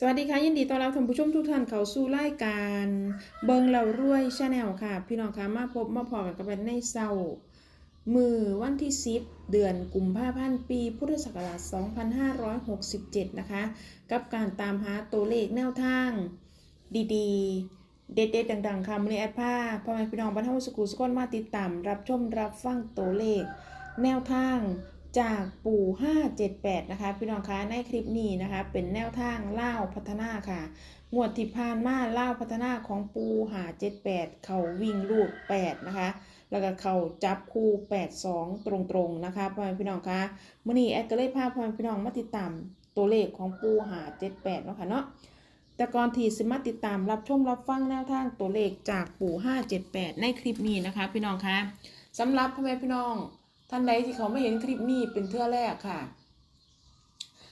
สวัสดีค่ะ ยินดีต้อนรับท่านผู้ชมทุกท่านเข้าสู่รายการ เบิงเรารวยชาแนลค่ะ พี่น้องคะมาพบมาพอกันกันในเศร้ามือวันที่ 10 เดือนกุมภาพันธ์ปี พุทธศักราช 2567 นะคะ กับการตามหาตัวเลขแนวทาง ดีๆ เด็ดๆดังๆค่ะมือนี้แอดผ้าพ่อแม่พี่น้องบรรเทาสกุสกลมาติดตามรับชมรับฟังตัวเลข แนวทาง จากปู่ 578 นะคะ พี่น้องคะในคลิปนี้นะคะ เป็นแนวทางเล่าพัฒนาค่ะ งวดที่ผ่านมาเล่าพัฒนาของปูหา78 เขาวิ่งลูด 8 นะคะ แล้วก็เขาจับคู่ 82 ตรงๆ นะคะพ่อแม่พี่น้องคะมื่อนี้แอดก็เลยพาพ่อแม่พี่น้องมาติดตามตัวเลขของปูหา78เนาะค่ะเนาะแต่ก่อนที่สิมาติดตามรับชมรับฟังแนวทางตัวเลขจากปู่ 578 ในคลิปนี้นะคะ พี่น้องคะสำหรับพ่อแม่พี่น้อง ท่านใดที่เขาไม่เห็นคลิปนี้เป็นเทื่อแรกค่ะ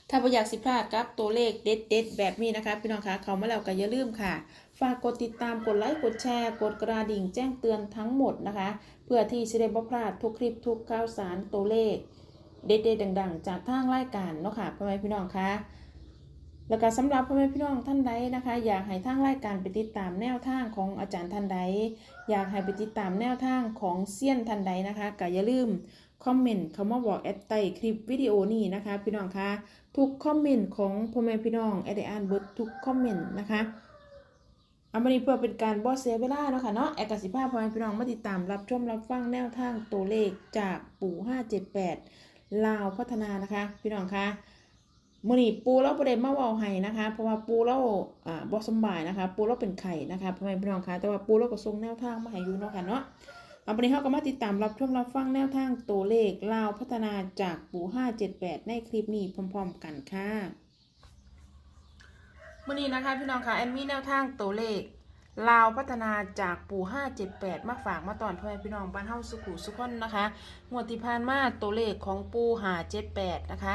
ถ้าไม่อยากสิพลาดกับตัวเลขเด็ดๆแบบนี้นะคะพี่น้องคะเขามาแล้วก็อย่าลืมค่ะ ฝากกดติดตามกดไลค์กดแชร์กดกระดิ่งแจ้งเตือนทั้งหมดนะคะ เพื่อที่จะได้บ่พลาดทุกคลิปทุกข่าวสารตัวเลข เด็ดๆดัง ๆ จากทางรายการเนาะค่ะพ่อแม่พี่น้องคะแล้วก็สำหรับพ่อแม่พี่น้องท่านใดนะคะ อยากให้ทางรายการไปติดตามแนวทางของอาจารย์ท่านใด อยากให้ไปติดตามแนวทางของเซียนท่านใดนะคะก็อย่าลืม คอมเมนต์คำว่าบอกแอดใต้คลิปวิดีโอนี้นะคะ พี่น้องคะทุกคอมเมนต์ของพ่อแม่พี่น้องแอดได้อ่านเบิดทุกคอมเมนต์นะคะเอามานี้เพื่อเป็นการบอสเสียเวลาเนาะค่ะเนาะแอดกสิภาพ่อแม่พี่น้องมาติดตามรับชมรับฟังแนวทางตัวเลขจากปู่578ลาวพัฒนานะคะ พี่น้องคะมื่อนี้ปูเราประเด็นมาว่าให้นะคะ เพราะว่าปูเราอ่าบอสมบายนะคะ ปูเราเป็นไข่นะคะพ่อแม่พี่น้องคะแต่ว่าปูเราก็ส่งแนวทางมาให้อยู่เนาะค่ะเนาะ เอาวันนี้เราก็มาติดตามรับชมรับฟังแนวทางตัวเลขลาวพัฒนาจากปู578 ในคลิปนี้พร้อมๆกันค่ะมื่อนี้นะคะพี่น้องคะแอมมีแนวทางตัวเลขลาวพัฒนาจากปู่578 มาฝากมาตอนพ่อแม่พี่น้องบ้านเฮาสุขุสุขคนนะคะงวดที่ผ่านมาตัวเลขของปู่578 นะคะ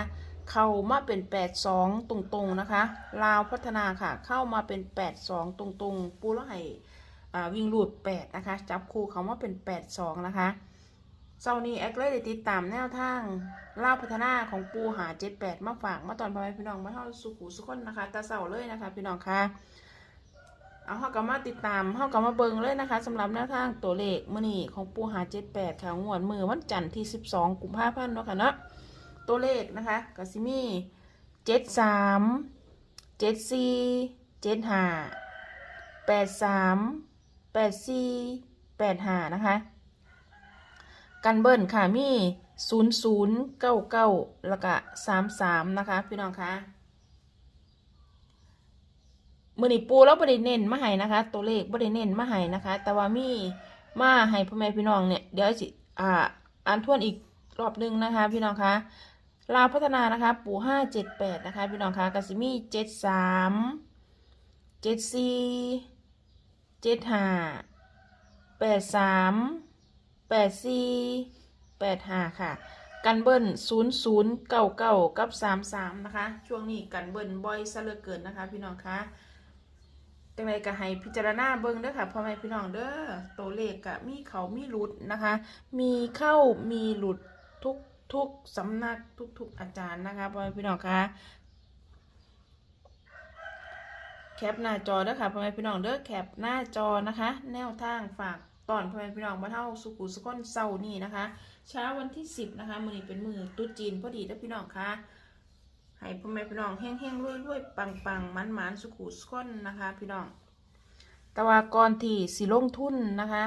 เข้ามาเป็น 82 ตรงๆนะคะ ลาวพัฒนาค่ะ เข้ามาเป็น 82 ตรงๆ ปูแล้วให้ วิ่งรูด 8 นะคะ จับคู่เขามาเป็น 82 นะคะเจ้านี้แอคเลยได้ติดตามแนวทางเล่าพัฒนาของปูหา78มาฝากมาตอนพ่อแม่พี่น้องมาเท่าสุขุสุขคนนะคะตาเสาเลยนะคะ พี่น้องคะเอาเฮาก็มาติดตามเฮาก็มาเบิงเลยนะคะสำหรับแนวทางตัวเลขมือนี้ของปูหา78ค่ะงวดมือวันจันทร์ที่12กุมภาพันธ์เนาะค่ะเนาะตัวเลขนะคะก็สิมีเจ็ดสามเจ็ดสี่เจ็ดห้าแปดสาม แปดสี่แปดห้านะคะ กันเบิ้ลค่ะมีศูนย์ศูนย์เก้าเก้าแล้วก็สามสามนะคะ พี่น้องคะมือนีปูแล้วบริเน้นมาให้นะคะ ตัวเลขบริเน้นมาให้นะคะ แต่ว่ามีมาให้พ่อแม่พี่น้องเนี่ยเดี๋ยวสิอ่าอ่านทวนอีกรอบหนึงนะคะ พี่น้องคะลาวพัฒนานะคะ ปู่ห้าเจ็ดแปดนะคะ พี่น้องคะกสิมี่เจ็ดสามเจ็ดสี่ เจ็ดห้าแปดสามแปดสี่แปดห้าค่ะ กันเบิ้ลศูนย์ศูนย์เก้าเก้ากับสามสามนะคะ ช่วงนี้กันเบิ้ลบ่อยซะเหลือเกินนะคะ พี่น้องคะจังไรก็ให้พิจารณาเบิ้งเด้อค่ะพ่อแม่พี่น้องเด้อตัวเลขกะมีเขามีหลุดนะคะ มีเข้ามีหลุดทุกทุกสำนักทุกๆอาจารย์นะคะพ่อแม่พี่น้องคะ แคปหน้าจอเด้อค่ะพ่อแม่พี่น้องเด้อแคปหน้าจอนะคะ แนวทางฝากตอนพ่อแม่พี่น้องมาเท่าสุขุสุขนเศร้านี่นะคะ เช้าวันที่สิบนะคะมือนี้เป็นมือตุ๊จีนพอดีเด้อพี่น้องค่ะให้พ่อแม่พี่น้องแห้งๆรวยๆปังๆมันๆสุขุสุขนนะคะ พี่น้องแต่ว่าก่อนที่สิลงทุนนะคะ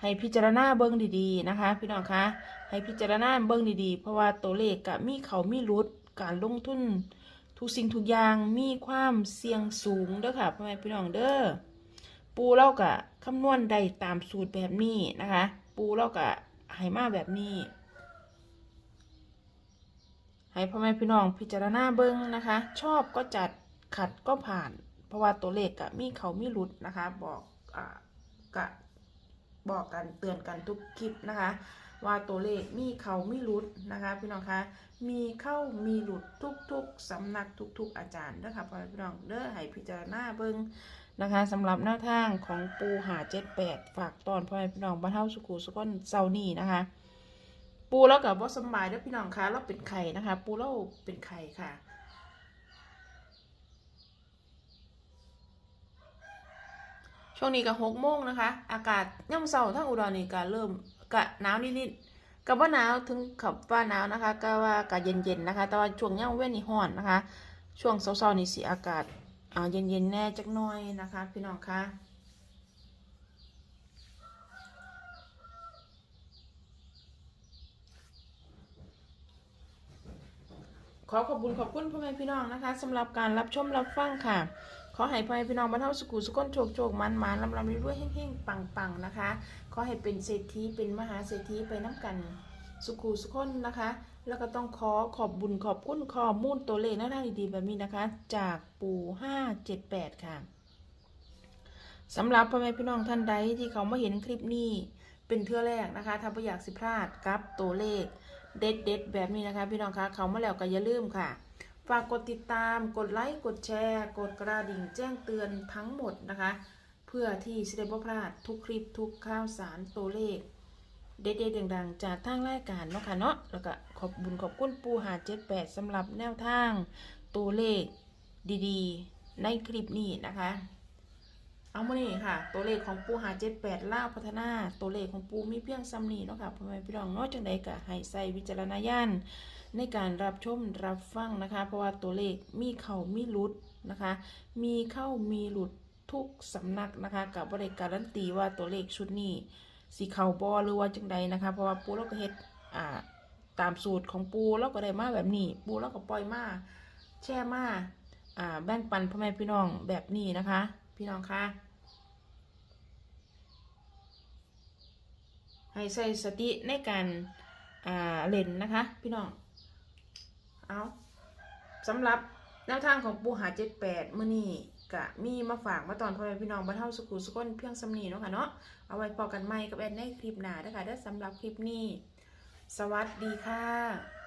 ให้พิจารณาเบิ้งดีๆนะคะ พี่น้องคะให้พิจารณาเบิ้งดีๆ เพราะว่าตัวเลขกะมีเขามีรุดการลงทุน ทุกสิ่งทุกอย่างมีความเสี่ยงสูงเด้อค่ะพ่อแม่พี่น้องเด้อปูเล่ากะคำนวณได้ตามสูตรแบบนี้นะคะ ปูเล่ากะให้มาแบบนี้ให้พ่อแม่พี่น้องพิจารณาเบิ้งนะคะ ชอบก็จัดขัดก็ผ่าน เพราะว่าตัวเลขกะมีเขามีรุดนะคะ บอกอ่ากะบอกกันเตือนกันทุกคลิปนะคะ ว่าตัวเลขมีเขามีหลุดนะคะพี่น้องคะมีเข้ามีหลุดทุกๆสำนักทุก ๆ อาจารย์นะคะพ่อพี่น้องเด้อให้พิจารณาเบิ่งนะคะสำหรับหน้าทางของปูหาเจ็ดแปดฝากตอนพ่อพี่น้องบ้านเฮาสุขุสุขนเซานี่นะคะ ปูแล้วกับบอสบายเด้อพี่น้องคะเราเป็นไข่นะคะ ปูเราเป็นไข่ค่ะช่วงนี้ก็หกโมงนะคะ อากาศย่ำเศร้าทั้งอุดรนี่ก็เริ่ม ก็หนาวนิดๆก็บ่าหนาวถึงขับว่าหนาวนะคะ ก็ว่าก็เย็นๆนะคะ แต่ว่าช่วงย่ำเว้นนี่ร้อนนะคะ ช่วงเช้าๆนี่สิอากาศอ่าเย็นๆแน่จักหน่อยนะคะ พี่น้องคะขอขอบคุณขอบคุณพ่อแม่พี่น้องนะคะสำหรับการรับชมรับฟังค่ะ ขอให้พ่อแม่พี่น้องบรรเทาสุขุสุขนโชคโชคมันมันลำลำรวยๆเฮ่งๆ ปังๆนะคะ ขอให้เป็นเศรษฐีเป็นมหาเศรษฐีไปน้ำกันสุขุสุขนนะคะ แล้วก็ต้องขอขอบบุญขอบคุณข้อมูลตัวเลขหน้าทางดีๆแบบนี้นะคะ จากปู่ห้าเจ็ดแปดค่ะสำหรับพ่อแม่พี่น้องท่านใดที่เขามาเห็นคลิปนี้เป็นเทื่อแรกนะคะ ถ้าไม่อยากสิพลาดกับตัวเลขเด็ดๆแบบนี้นะคะ พี่น้องคะเขามาแล้วก็อย่าลืมค่ะากกดติดตาม กดไลค์ กดแชร์ กดกระดิ่งแจ้งเตือนทั้งหมดนะคะ เพื่อที่จะได้บ่พลาดทุกคลิปทุกข่าวสารตัวเลข เด็ดๆดังๆ จากทางรายการเนาะค่ะเนาะ แล้วก็ขอบบุญขอบคุณปูหาเจ็ดแปดสำหรับแนวทางตัวเลขดีๆ ในคลิปนี้นะคะ เอามาเนี่ค่ะ ตัวเลขของปูหาเจ็ดแปดล่าพัฒนา ตัวเลขของปูมีเพียงซ้ำนี้เนาะค่ะพ่อแม่พี่น้องเนาะจังใดก็ให้ใส่วิจารณญาณ ในการรับชมรับฟังนะคะ เพราะว่าตัวเลขมีเข้ามีหลุดนะคะ มีเข้ามีหลุดทุกสำนักนะคะกับบริการันตีว่าตัวเลขชุดนี้สีเข่าบอหรือว่าจังใดนะคะ เพราะว่าปูเราก็เฮ็ดอ่าตามสูตรของปูเราก็ได้มาแบบนี้ ปูเราก็ปล่อยมาแช่มาอ่าแบ่งปันพ่อแม่พี่น้องแบบนี้นะคะ พี่น้องคะให้ใส่สติในการเล่นนะคะ พี่น้อง เอาสำหรับแนวทางของปูหาเจ็ดแปดมื่อนี้กะมีมาฝากมาตอนพ่อแม่พี่น้องบรรเทาสุขุสุขนเพียงสำนีเนาะค่ะเนาะเอาไว้พอกันใหม่กับแอนในคลิปหน้าเด้ค่ะเด้อสำหรับคลิปนี้ สวัสดีค่ะ